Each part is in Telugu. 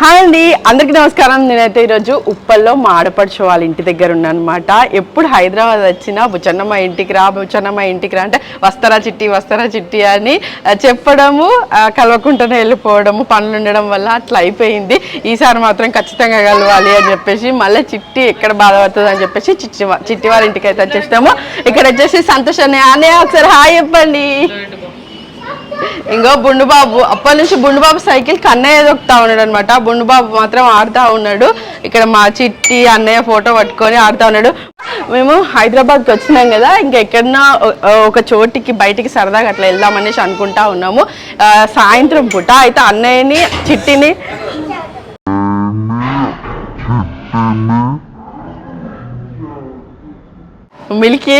హాయ్ అండి. అందరికీ నమస్కారం. నేనైతే ఈరోజు ఉప్పల్లో మా ఆడపడుచు వాళ్ళ ఇంటి దగ్గర ఉన్నానమాట. ఎప్పుడు హైదరాబాద్ వచ్చినా బుచ్చన్నమ్మ ఇంటికి రా బుచ్చన్నమ్మ ఇంటికి రా అంటే వస్తారా చిట్టి వస్తారా చిట్టి అని చెప్పడము కలవకుండానే వెళ్ళిపోవడము పనులు ఉండడం వల్ల అట్లా అయిపోయింది. ఈసారి మాత్రం ఖచ్చితంగా కలవాలి అని చెప్పేసి మళ్ళీ చిట్టి ఎక్కడ బాధపడుతుంది అని చెప్పేసి చిట్టి చిట్టి వారి ఇంటికి అయితే వచ్చేస్తాము. ఇక్కడ వచ్చేసి సంతోష్ అనే అనే ఒకసారి హాయ్ చెప్పండి. ఇంకో బుండుబాబు అప్పటి నుంచి బుండుబాబు సైకిల్ కన్నయ్య దొక్కుతా ఉన్నాడు అనమాట బుండుబాబు మాత్రం ఆడుతా ఉన్నాడు. ఇక్కడ మా చిట్టి అన్నయ్య ఫోటో పట్టుకొని ఆడుతా ఉన్నాడు. మేము హైదరాబాద్కి వచ్చినాం కదా ఇంకెక్కడన్నా ఒక చోటికి బయటికి సరదాగా అట్లా వెళ్దామనేసి అనుకుంటా ఉన్నాము. సాయంత్రం పూట అయితే అన్నయ్యని చిట్టిని మిల్కి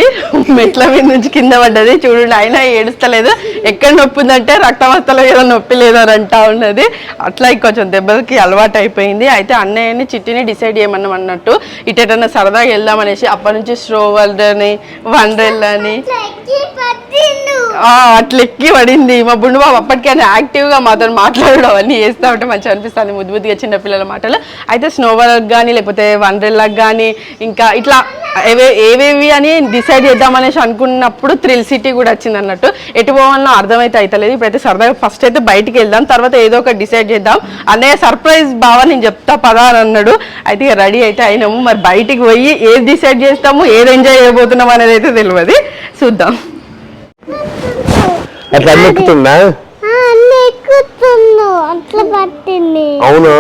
మెట్ల మీద నుంచి కింద పడ్డది. చూడండి ఆయన ఏడుస్తలేదు. ఎక్కడ నొప్పి ఉందంటే రక్తవస్తలో ఏదో నొప్పి లేదని అంటా ఉన్నది. అట్లా కొంచెం దెబ్బలకి అలవాటు అయిపోయింది. అయితే అన్నయ్యని చిట్టిని డిసైడ్ చేయమన్నాం అన్నట్టు. ఇటేటన్నా సరదాగా వెళ్దాం అనేసి అప్పటి నుంచి స్లో వరల్డ్ అని వండర్ల్ అని అట్లా ఎక్కి పడింది. మా బుండు బాబు అప్పటికైనా యాక్టివ్గా మాతో మాట్లాడడం అవన్నీ చేస్తూ ఉంటే మంచిగా అనిపిస్తుంది. ముద్దు ముద్దుగా చిన్న పిల్లల మాటలు. అయితే స్నో వరల్డ్ కానీ లేకపోతే వండర్లాగ్ కానీ ఇంకా ఇట్లా ఏవే ఏవేవి అని డిసైడ్ చేద్దామనేసి అనుకున్నప్పుడు థ్రిల్ సిటీ కూడా వచ్చింది అన్నట్టు. ఎటు పోవాలన్నా అర్థమైతే అవుతలేదు ఇప్పుడైతే సరదాగా ఫస్ట్ అయితే బయటికి వెళ్దాం తర్వాత ఏదో ఒకటి డిసైడ్ చేద్దాం. అన్నయ్య సర్ప్రైజ్ బావా నేను చెప్తా పదా అని అన్నాడు. అయితే రెడీ అయితే అయినాము. మరి బయటికి పోయి ఏది డిసైడ్ చేస్తాము ఏది ఎంజాయ్ చేయబోతున్నాం అనేది అయితే తెలియదు. చూద్దాం. అట్లా పట్టింది. అవును?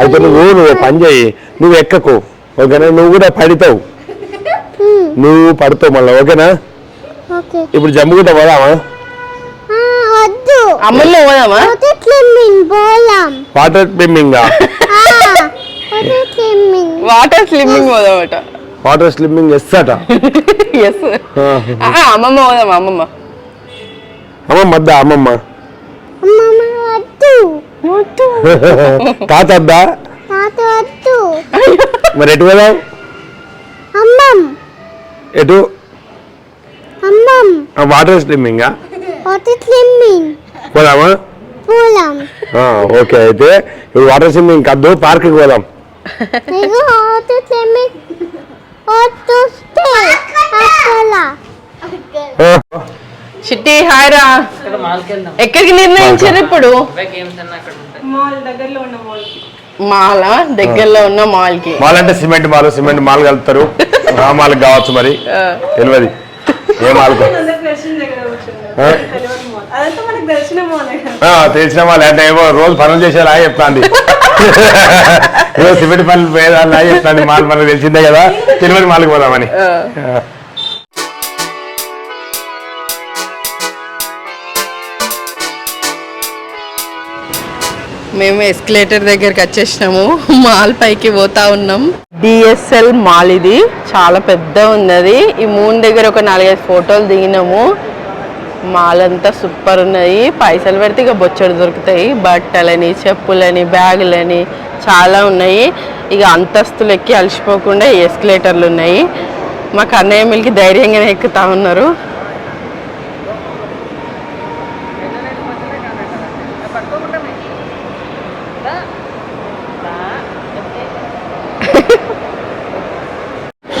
అయితే నువ్వు నువ్వు పని చేయి. నువ్వు ఎక్కకు. ఓకేనా? నువ్వు కూడా పడతావు. నువ్వు పడతావు మళ్ళీ ఓకేనా? ఓకే. ఇప్పుడు జమ్ముకుంటా పోదామా? అమ్మల్లో పోదామా? Swimming water swimming water slimming పోదామట. Water swimming yes అట ఎస్ అమ్మమ్మ పోదామా అమ్మమ్మ? అమ్మమ్మ? అమ్మమ్మ వద్దు. తాత వద్దా? తాత వద్దు. మరి ఎటు పోదాం? అమ్మం ఎటు? అమ్మం వాటర్ స్విమ్మింగా పోదామా? ఓకే అయితే ఇప్పుడు వాటర్ స్విమ్మింగ్ కద్దు పార్క్కి పోదాం. చిట్టి హాయ్ రా. ఎక్కడికి నిర్ణయించారు ఇప్పుడు? మాల్ దగ్గరలో ఉన్న మాల్ కి మాల్ అంటే సిమెంట్ మాల్ సిమెంట్ మాల్ కలుపుతారు. ఆ మాల్ కావచ్చు మరి. తెలియదు. ఏ మాల్ తెలిసిన వాళ్ళు అంటే ఏమో రోజు పనులు చేసేలా చెప్తాంది. రోజు సిమెంట్ పనులు పోయేదాన్ని చెప్తాంది. మాల్ మనకు తెలిసిందే కదా. తిరుమల మాల్కి పోదామని. మేము ఎస్కలేటర్ దగ్గరికి వచ్చేసినాము. మాల్ పైకి పోతా ఉన్నాం. డిఎస్ఎల్ మాల్ ఇది. చాలా పెద్ద ఉన్నది. ఈ మూన్ దగ్గర ఒక నాలుగైదు ఫోటోలు దిగినాము. మాల్ అంతా సూపర్ ఉన్నది. పైసలు పెడితే ఇక బొచ్చడు దొరుకుతాయి. బట్టలని చెప్పులని బ్యాగులని చాలా ఉన్నాయి. ఇక అంతస్తులు ఎక్కి అలసిపోకుండా ఈ ఎస్కలేటర్లు ఉన్నాయి. మా కన్నయ్య మిల్కి ధైర్యంగానే ఎక్కుతా ఉన్నారు.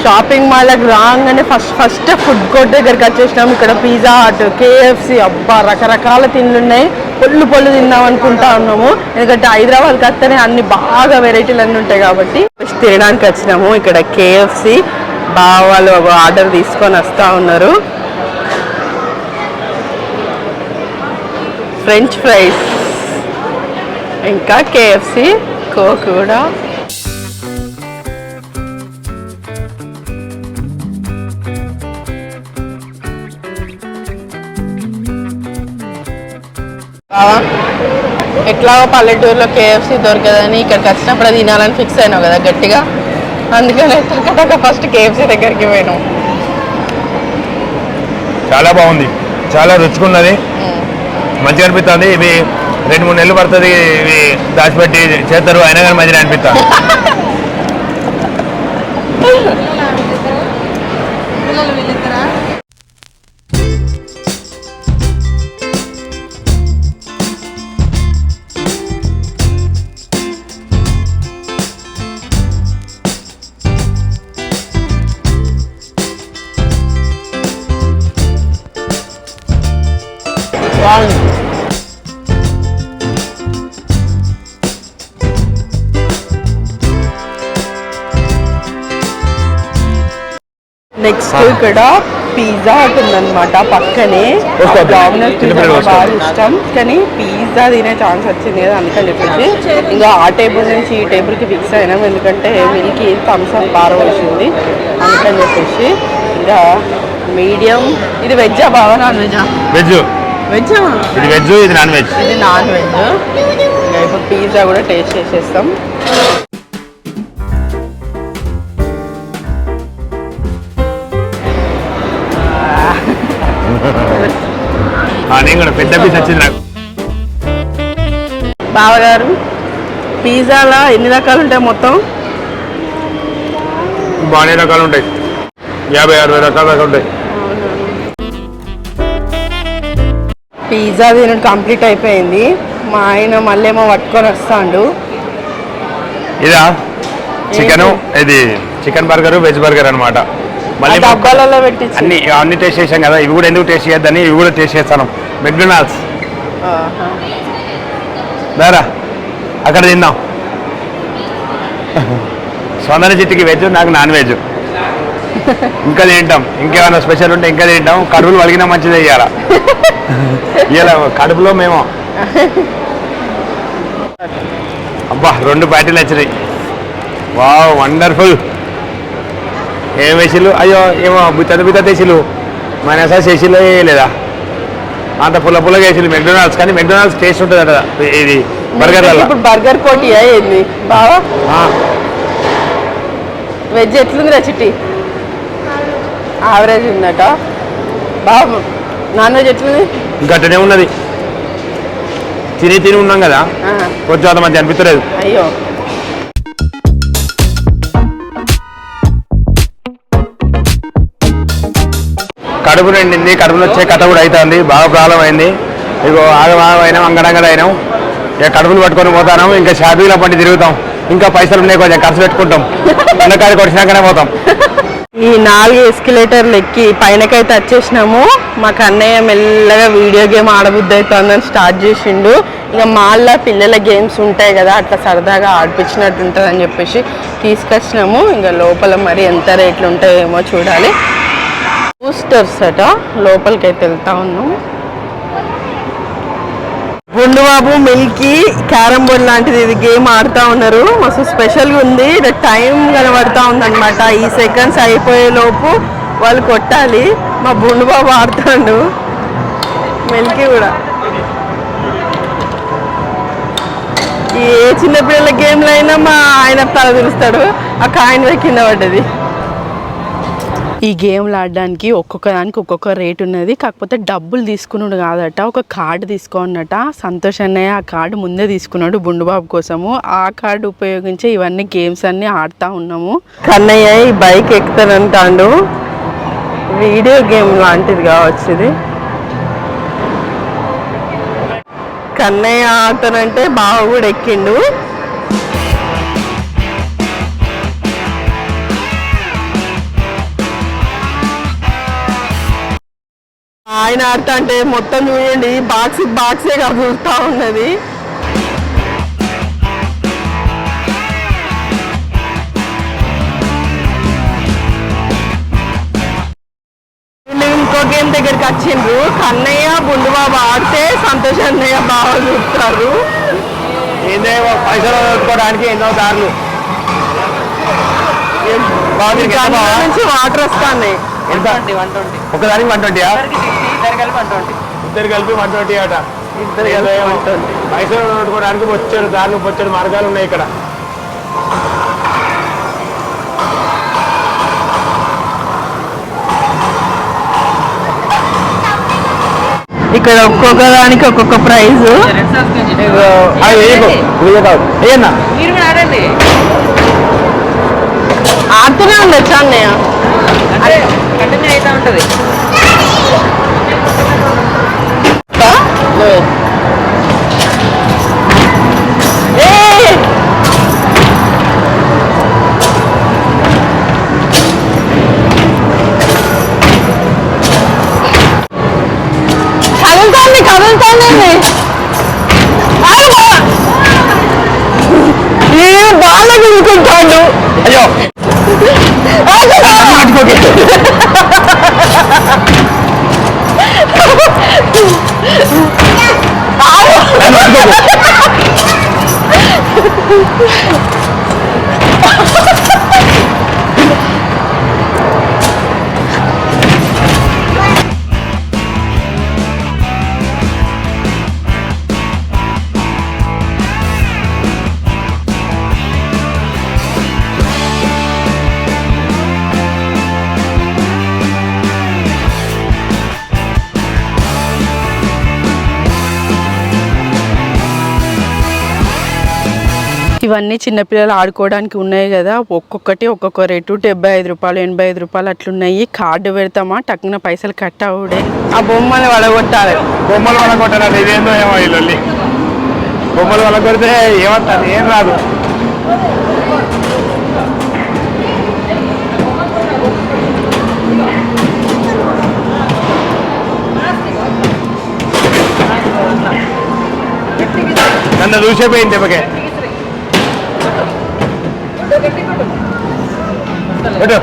షాపింగ్ మాల్కి రాగానే ఫస్ట్ ఫస్ట్ ఫుడ్ కోర్ట్ దగ్గరికి వచ్చేసినాం. ఇక్కడ పిజ్జా హట్ కేఎఫ్సి అబ్బా రకరకాల తిండ్లు ఉన్నాయి పొల్లు పొల్లు తిందాం అనుకుంటా ఉన్నాము. ఎందుకంటే హైదరాబాద్కి వస్తేనే అన్ని బాగా వెరైటీలు అన్నీ ఉంటాయి కాబట్టి. ఫస్ట్ తినడానికి వచ్చినాము. ఇక్కడ కేఎఫ్సి బాగా వాళ్ళు ఆర్డర్ తీసుకొని వస్తూ ఉన్నారు. ఫ్రెంచ్ ఫ్రైస్ ఇంకా కేఎఫ్సి కోక్ కూడా. బావా ఎట్లాగో పల్లెటూరులో కేఎఫ్సి దొరకదని ఇక్కడికి వచ్చినప్పుడు అది తినాలని ఫిక్స్ అయినావు కదా గట్టిగా. అందుకని టక ఫస్ట్ కేఎఫ్సి దగ్గరికి పోయినాం. చాలా బాగుంది. చాలా రుచుకున్నది మంచిగా అనిపిస్తుంది ఇవి రెండు మూడు నెలలు పడుతుంది ఇవి దాచిపెట్టి చేస్తారు అయినా కానీ మంచిగా అనిపిస్తుంది నెక్స్ట్ ఇక్కడ పిజ్జా హట్ ఉందన్నమాట పక్కనే. Domino's pizza. బాగా ఇష్టం. కానీ పిజ్జా తినే ఛాన్స్ వచ్చింది కదా అందుకని చెప్పేసి. ఇంకా ఆ టేబుల్ నుంచి ఈ టేబుల్కి ఫిక్స్ అయినాం. ఎందుకంటే మిల్కి థమ్స్ అప్ బాగా వచ్చింది అందుకని చెప్పేసి ఇంకా మీడియం. ఇది వెజ్జా బాగా నాన్ వెజ్జా? వెజ్ వెజ్జా? ఇది వెజ్ ఇది నాన్ వెజ్. ఇది నాన్ వెజ్. ఇంకా ఇప్పుడు పిజ్జా కూడా టేస్ట్ చేసేస్తాం. పీస్ వచ్చింది నాకు బావగారు పిజ్జాలో? ఎన్ని రకాలు ఉంటాయి మొత్తం? బాగానే రకాలు ఉంటాయి యాభై అరవై రకాల రకాలు ఉంటాయి. పిజ్జా తినడం కంప్లీట్ అయిపోయింది. మా ఆయన మళ్ళీ ఏమో పట్టుకొని వస్తాడు. ఇదా? చికెన్? ఇది చికెన్ బర్గర్ వెజ్ బర్గర్ అనమాట మళ్ళీ డబ్బాలలో పెట్టించి. అన్ని అన్ని టేస్ట్ చేసాం కదా ఇవి కూడా ఎందుకు టేస్ట్ చేయొద్దని ఇవి కూడా టేస్ట్ చేస్తాను. మెక్డొనాల్డ్స్. దారా అక్కడ తిందాం. సొందర చిట్టికి వెజ్ నాకు నాన్ వెజ్ ఇంకా తింటాం. ఇంకేమైనా స్పెషల్ ఉంటే ఇంకా తింటాం. కడుపులు వలిగినా మంచిదే ఇవాళ ఇవాళ కడుపులో మేము. అబ్బా రెండు ప్యాటీలు వచ్చినాయి. Wow wonderful. ఏం వేసిలు అయ్యో ఏమో బుత్త బుత్త తెసిలు మైనసా చేసిలో లేదా? అంత పుల్ల పుల్లగా వేసిలు మెక్డొనాల్డ్స్ కానీ మెక్డొనాల్డ్స్ టేస్ట్ ఉంటుంది అట ఇది బర్గర్ ఇప్పుడు బర్గర్ పోటీ అయ్యింది బావా? వెజ్ ఎట్లుంది రా చిట్టి? యావరేజ్ ఉందట. బాగా నాన్ వెజ్ ఎట్లుంది? గట్టనే ఉన్నది. తిని తిని ఉన్నాం కదా. కొంచెం అంత మంచి అనిపించలేదు అయ్యో. కడుపు నిండింది కడుపు వచ్చే కథ కూడా అవుతుంది బాగా ప్రాబ్లం అయింది. ఇగో ఆగం ఆగం అయినాం అంగడంగడ అయినాం. ఇక కడుపులు పట్టుకొని పోతాను ఇంకా షాపింగ్లో పట్టి తిరుగుతాం. ఇంకా పైసలు ఉన్నాయి కొంచెం ఖర్చు పెట్టుకుంటాం. ఎండకాడికి వచ్చినాకనే పోతాం. ఈ నాలుగు ఎస్కిలేటర్లు ఎక్కి పైనకైతే వచ్చేసినాము. మా కన్నయ్య మెల్లగా వీడియో గేమ్ ఆడబుద్ధి అవుతుందని స్టార్ట్ చేసిండు. ఇక మాల్లో పిల్లల గేమ్స్ ఉంటాయి కదా అట్లా సరదాగా ఆడిపించినట్టు ఉంటుంది అని చెప్పేసి తీసుకొచ్చినాము. ఇంకా లోపల మరి ఎంత రేట్లు ఉంటాయేమో చూడాలి. బూస్టర్స్ అట. లోపలికి అయితే వెళ్తా ఉన్నాం. గుండు బాబు మిల్కీ క్యారమ్ బోర్డ్ లాంటిది ఇది గేమ్ ఆడుతూ ఉన్నారు. మస్తు స్పెషల్గా ఉంది. ఇది టైం కనబడతా ఉందన్నమాట. ఈ సెకండ్స్ అయిపోయే లోపు వాళ్ళు కొట్టాలి. మా బుండు బాబు ఆడుతాడు. మిల్కీ కూడా. ఏ చిన్నపిల్లల గేమ్లో అయినా మా ఆయన తల తిరుస్తాడు ఆ కాయిన్ కింద పడ్డది. ఈ గేమ్లు ఆడడానికి ఒక్కొక్క దానికి ఒక్కొక్క రేట్ ఉన్నది. కాకపోతే డబ్బులు తీసుకున్నాడు కాదట ఒక కార్డు తీసుకోనట సంతోష్ అన్నయ్య ఆ కార్డు ముందే తీసుకున్నాడు బుండుబాబు కోసము. ఆ కార్డు ఉపయోగించి ఇవన్నీ గేమ్స్ అన్ని ఆడుతా ఉన్నాము. కన్నయ్య ఈ బైక్ ఎక్కుతానంటాడు. వీడియో గేమ్ లాంటిది కావచ్చు ఇది. కన్నయ్య ఆడతానంటే బావ కూడా ఎక్కిండు. ఆయన ఆడుతా అంటే మొత్తం చూడండి బాక్స్ బాక్సే కదులుతా ఉన్నది. ఇంకో గేమ్ దగ్గరికి వచ్చిండ్రు. కన్నయ్య బుండుబాబు ఆడితే సంతోష్ అన్నయ్య బాగా చూస్తారు. ఏందేమో పైసలు పెట్టుకోవడానికి ఎన్నో దారులు. నుంచి వాటర్ వస్తాయి ఎంత ఒకదానికి వన్ ట్వంటీయా? ఇద్దరు కలిపి వన్ ట్వంటీ. అట. ఇద్దరు కలిపి 120. పైసలు కొట్టుకోవడానికి వచ్చాడు దారులు వచ్చాడు మార్గాలు ఉన్నాయి ఇక్కడ. ఇక్కడ ఒక్కొక్క దానికి ఒక్కొక్క ప్రైజ్. ఆడుతూనే ఉండొచ్చు అన్నయ్య. అదే కంటిన్యూ అవుతా ఉంటుంది. little ఇవన్నీ చిన్నపిల్లలు ఆడుకోవడానికి ఉన్నాయి కదా. ఒక్కొక్కటి ఒక్కొక్క రేటు. డెబ్బై ఐదు రూపాయలు ఎనభై ఐదు రూపాయలు అట్లున్నాయి. కార్డు పెడతామా? టక్కున పైసలు కట్ అవుడే. ఆ బొమ్మలు వడగొట్టాలి. బొమ్మలు వడగొట్టాలి ఇదేందో ఏమో ఈ బొమ్మలు వడగొడితే ఏమంటారు? ఏం రాదు. నన్ను చూసేపోయింది దెబ్బకే. పెట్టు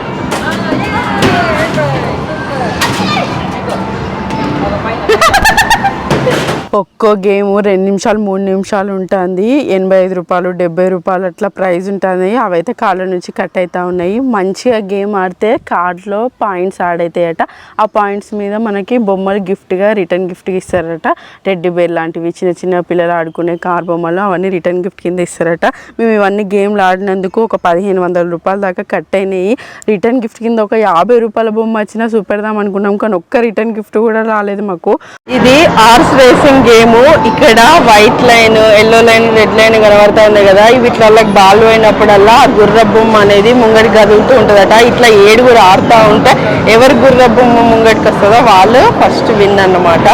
ఒక్కో గేమ్ రెండు నిమిషాలు మూడు నిమిషాలు ఉంటుంది. ఎనభై ఐదు రూపాయలు డెబ్బై రూపాయలు అట్లా ప్రైస్ ఉంటుంది. అవైతే కాళ్ళ నుంచి కట్ అవుతూ ఉన్నాయి. మంచిగా గేమ్ ఆడితే కార్డ్లో పాయింట్స్ యాడ్ అవుతాయట ఆ పాయింట్స్ మీద మనకి బొమ్మలు గిఫ్ట్గా రిటర్న్ గిఫ్ట్గా ఇస్తారట. టెడ్డీ బేర్ లాంటివి చిన్న చిన్న పిల్లలు ఆడుకునే కార్ బొమ్మలు అవన్నీ రిటర్న్ గిఫ్ట్ కింద ఇస్తారట. మేము ఇవన్నీ గేమ్లు ఆడినందుకు ఒక పదిహేను వందల రూపాయల దాకా కట్ అయినాయి. రిటర్న్ గిఫ్ట్ కింద ఒక యాభై రూపాయల బొమ్మ వచ్చినా సూపెడదాం అనుకున్నాం. కానీ ఒక్క రిటర్న్ గిఫ్ట్ కూడా రాలేదు మాకు. ఇది ఆర్స్ రేసింగ్ గేమ్ ఇక్కడ white line yellow line red line కనబడుతుంది కదా. ఇవి వాళ్ళకి బాల్ పోయినప్పుడల్లా ఆ గుర్ర బొమ్మ అనేది ముంగడి కదులుతూ ఉంటుందట. ఇట్లా ఏడుగురు ఆడుతూ ఉంటే ఎవరు గుర్ర బొమ్మ ముంగడికి వస్తుందో వాళ్ళు ఫస్ట్ విన్ అన్నమాట.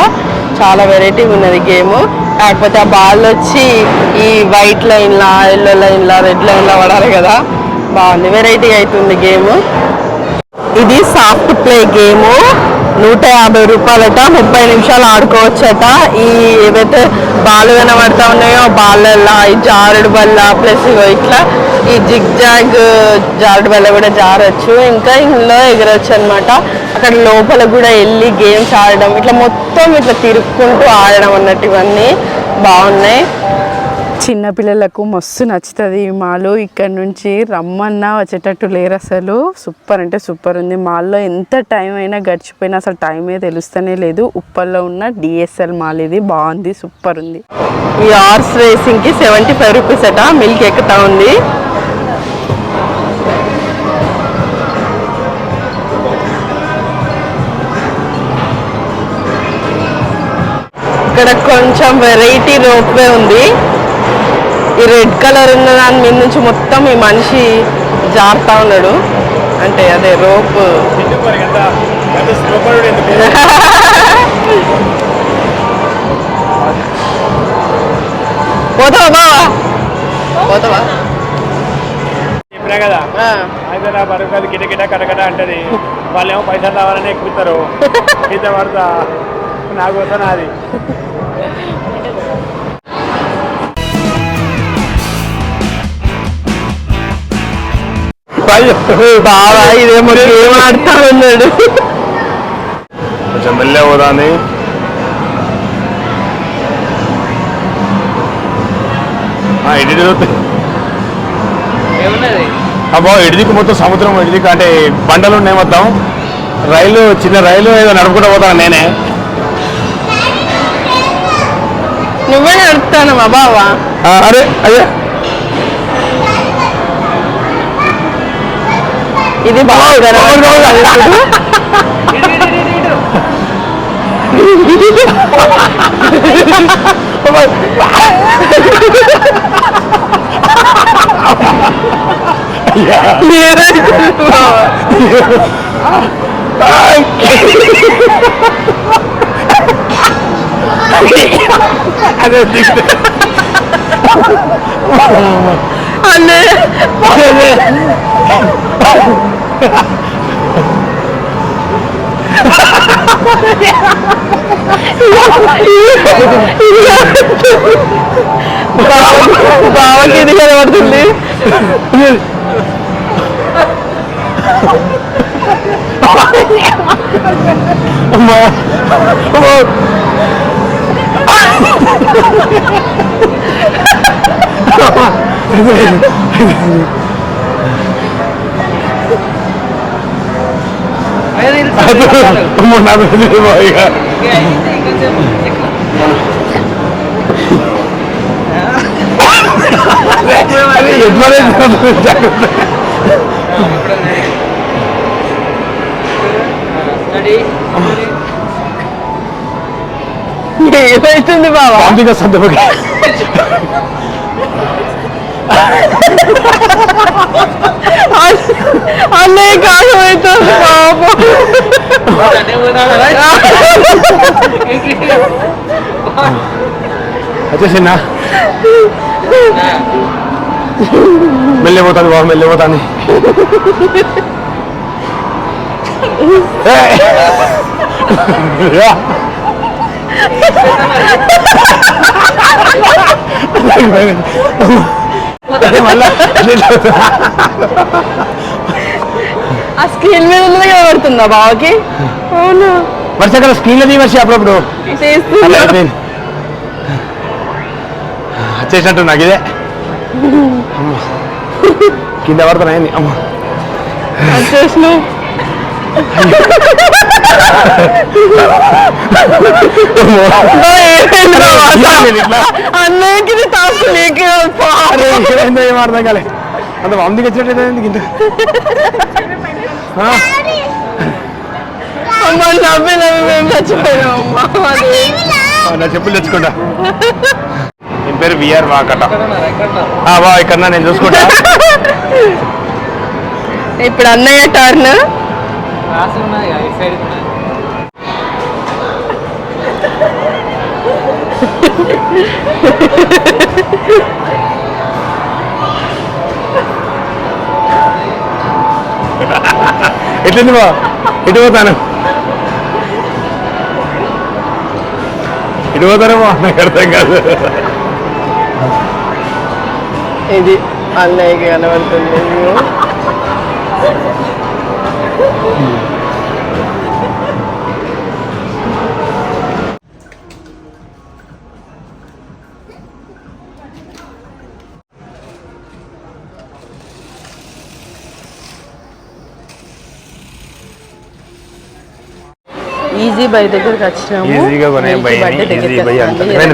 చాలా వెరైటీ ఉన్నది గేమ్. కాకపోతే ఆ బాల్ వచ్చి ఈ వైట్ లైన్లా ఎల్లో లైన్లా రెడ్ లైన్లా పడాలి కదా. బాగుంది. వెరైటీ అవుతుంది గేమ్. ఇది సాఫ్ట్ ప్లే గేమ్. నూట యాభై రూపాయలట ముప్పై నిమిషాలు ఆడుకోవచ్చట. ఈ ఏవైతే బాలు కనబడతా ఉన్నాయో బాల్లల్లా ఈ జారుడు బల్ల ప్లస్ ఇట్లా ఈ జిగ్ జాగ్ జారుడు బల్ల కూడా జారొచ్చు. ఇంకా ఇందులో ఎగరొచ్చు అనమాట అక్కడ లోపల కూడా వెళ్ళి గేమ్స్ ఆడడం ఇట్లా మొత్తం ఇట్లా తిరుక్కుంటూ ఆడడం అన్నట్టు ఇవన్నీ బాగున్నాయి. చిన్నపిల్లలకు మస్తు నచ్చుతుంది. ఈ మాలు ఇక్కడ నుంచి రమ్మన్నా వచ్చేటట్టు లేరు అసలు. సూపర్ అంటే సూపర్ ఉంది. మాల్లో ఎంత టైం అయినా గడిచిపోయినా అసలు టైమే తెలుస్తూనే లేదు. ఉప్పల్లో ఉన్న డిఎస్ఎల్ మాల్ ఇది. బాగుంది. సూపర్ ఉంది. ఈ హార్స్ రేసింగ్కి సెవెంటీ ఫైవ్ రూపీస్ అట. మిల్క్ ఎక్కుతా ఉంది. ఇక్కడ కొంచెం వెరైటీ రోప్వే ఉంది. ఈ రెడ్ కలర్ ఉన్న దాని మీద నుంచి మొత్తం ఈ మనిషి జారుతా ఉన్నాడు. అంటే అదే రోప్. పోతావా బావా? పోతావా? చెప్పినా కదా ఆ. అయితే నా బరువు కటకట అంటది. వాళ్ళు ఏమో పైసలు రావాలని ఎక్కుతారు ఇంత పడతా నాకు వస్తా నాది. ఇదేమో కొంచెం మెల్లే ఏమున్నది? అబ్బా ఇడిదికి మొత్తం సముద్రం ఇడిదికి అంటే బండలు ఉన్నాయి మొత్తం. రైలు చిన్న రైలు ఏదో నడుపుకుంటూ పోతాను నేనే. నువ్వే నడుపుతానమ్మా బావా? ఆ, అరే అయ్యా. ఇది బాగా కనబడుతుంది ఇప్పుడు. మీరే బావా. అదే దిగు. అన్నే బావకి ఇది కనబడుతుంది అమ్మా అమ్మా. అదే తెలుసు. అమ్మో, నాకు తెలియదు బాబు ఇక. ఇంకా అయితే ఇంకొంచెం ఎక్కువ. అది ఎట్లా లేదు? జాగ్రత్త. Ready? ఏమైతుంది బావా వాంతికి వస్తుంది బాబు. అన్నయ్య ఆ స్క్రీన్ మీద ఉన్నది కనబడుతుందా బావకి? అవును? వర్షాకాలం స్క్రీన్లో తీవర్సి అప్పుడప్పుడు వచ్చేసినట్టు నాకు ఇదే. కింద పడుతున్నాయి అమ్మ. అన్నయ్యకి ఏమైందో ఏం అర్థం కాలే. అంత వందికి వచ్చినట్టు ఎందుకు ఇంత? అమ్మ నవ్వి నవ్వి మేము నా చెప్పులు తెచ్చుకుంటా నేను పేరు విఆర్ వాకట. బా ఇక్కడ నేను చూసుకుంటా. ఇప్పుడు అన్నయ్య టర్న్ సైడ్ ఉన్నది. ఎట్లుంది బా ఇటు పోతాను ఇటు పోతానేమో నాకు అర్థం కాదు ఇది అన్నయ్యకి కనబడుతుంది ఈజీ బై దగ్గరికి వచ్చినాము. ఈజీగా?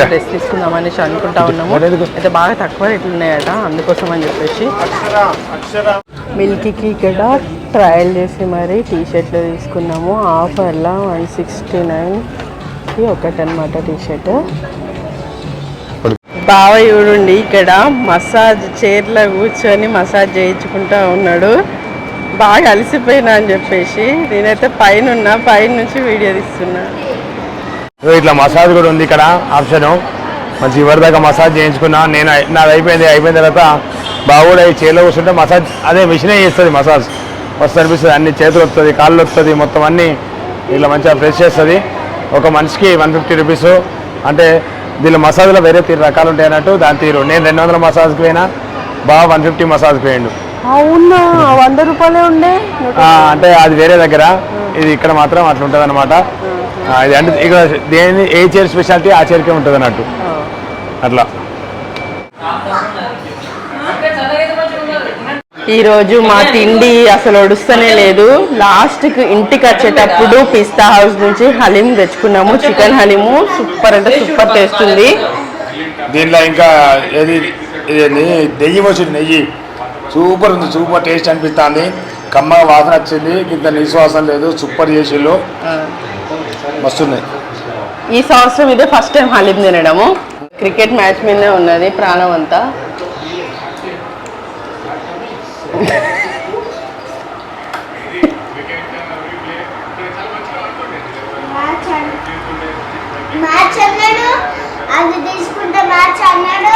డ్రెస్ తీసుకుందాం అనేసి అనుకుంటా ఉన్నాము? అయితే బాగా తక్కువ రేట్లు ఉన్నాయట అందుకోసం అని చెప్పేసి. మిల్కీకి ఇక్కడ ట్రయల్ చేసి మరి టీ షర్ట్లు తీసుకున్నాము. ఆఫర్లా వన్ సిక్స్టీ నైన్కి ఒకటి అనమాట టీ షర్ట్ బావ చూడండి ఇక్కడ మసాజ్ చైర్లో కూర్చొని మసాజ్ చేయించుకుంటా ఉన్నాడు. బాగా అలసిపోయినా అని చెప్పేసి నేనైతే పైన ఉన్నా పైన నుంచి వీడియో తీస్తున్నా. ఇట్లా మసాజ్ కూడా ఉంది ఇక్కడ ఆప్షన్. మంచి ఇవరి దాకా మసాజ్ చేయించుకున్నా. నేను నాది అయిపోయింది అయిపోయిన తర్వాత బాగుడు అవి చేలో కూర్చుంటే మసాజ్ అదే మిషనే చేస్తుంది మసాజ్. మస్తు అనిపిస్తుంది అన్ని చేతులు వస్తుంది కాళ్ళు వస్తుంది మొత్తం అన్ని ఇట్లా మంచిగా ఫ్రెష్ చేస్తుంది. ఒక మనిషికి వన్ ఫిఫ్టీ రూపీస్. అంటే దీనిలో మసాజ్లో వేరే తీరు రకాలు ఉంటాయి అన్నట్టు దాని తీరు. నేను రెండు వందల మసాజ్కి పోయినా బాగా వన్ ఫిఫ్టీ మసాజ్కి పోయిండు. అవునా? వంద రూపాయలే ఉండే? ఆ, అంటే అది వేరే దగ్గర. ఇది ఇక్కడ మాత్రం అట్లా ఉంటుంది అనమాట ఇది అంటే ఇక్కడ దేని ఏ చైర్ స్పెషాలిటీ ఆ చైర్కే ఉంటుంది అన్నట్టు అట్లా. ఈ రోజు మా తిండి అసలు ఒడుస్తూనే లేదు. లాస్ట్కి ఇంటికి వచ్చేటప్పుడు పిస్తా హౌస్ నుంచి హలీం తెచ్చుకున్నాము. చికెన్ హలీము. సూపర్ అంటే సూపర్ టేస్ట్ ఉంది. దీంట్లో ఇంకా ఏది నెయ్యి వచ్చింది నెయ్యి. సూపర్ ఉంది సూపర్ టేస్ట్ అనిపిస్తుంది. కమ్మగా వాసన వచ్చింది ఇంత నిశ్వాసం లేదు సూపర్ చేసిళ్ళు మస్తుంది ఈ సంవత్సరం ఇదే ఫస్ట్ టైం హలీం తినడము. క్రికెట్ మ్యాచ్ మీదే ఉన్నది ప్రాణం అంతా. మ్యాచ్ అన్నాడు అది తీసుకుంటే మ్యాచ్ అన్నాడు.